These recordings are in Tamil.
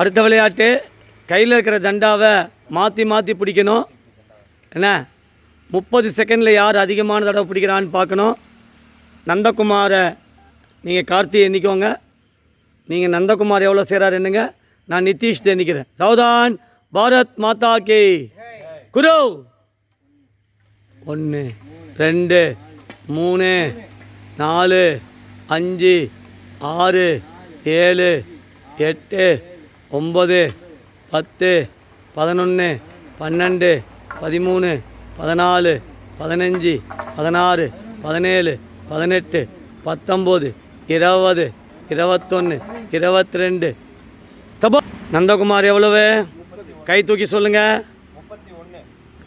அடுத்த விளையாட்டு கையில் இருக்கிற தண்டாவை மாற்றி மாற்றி பிடிக்கணும். என்ன? முப்பது செகண்டில் யார் அதிகமான தடவை பிடிக்கிறான்னு பார்க்கணும். நந்தகுமாரை நீங்கள் கார்த்தி எண்ணிக்கோங்க. நீங்கள் நந்தகுமார் எவ்வளோ செய்கிறார் என்னங்க? நான் நிதிஷ் எண்ணிக்கிறேன். சௌதான் பாரத் மாதா கே. குரு. ஒன்று ரெண்டு மூணு நாலு அஞ்சு ஆறு ஏழு எட்டு ஒம்பது பத்து பதினொன்று பன்னெண்டு பதிமூணு பதினாலு பதினஞ்சு பதினாறு பதினேழு பதினெட்டு பத்தொம்போது இருபது இருபத்தொன்று இருபத்தி ரெண்டு ஸ்தபா நந்தகுமார் எவ்வளவு? கை தூக்கி சொல்லுங்க.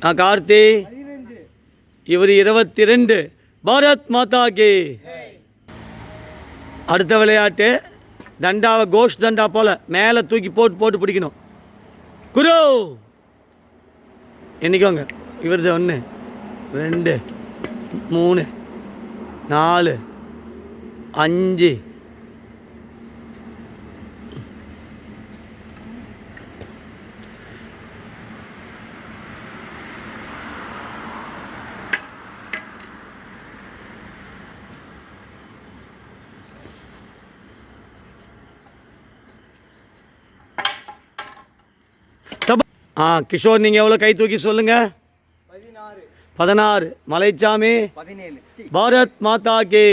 ஆ கார்த்தி. இவர் இருபத்தி ரெண்டு பாரத் மாதா கி. அடுத்த விளையாட்டு. தண்டாவை கோஷ் தண்டா போல மேலே தூக்கி போட்டு போட்டு பிடிக்கணும். குரு! என்னைக்கோங்க? இவரது ஒன்று ரெண்டு மூணு நாலு அஞ்சு ஸ்தப ஆ கிஷோர் நீங்கள் எவ்வளோ கை தூக்கி சொல்லுங்கள் பதினாறு. மலைச்சாமி பதினேழு. பாரத் மாதா கே.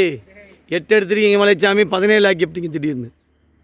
எட்டு எடுத்துருக்கீங்க மலைச்சாமி பதினேழு ஆக்கி எப்படிங்க திடீர்னு?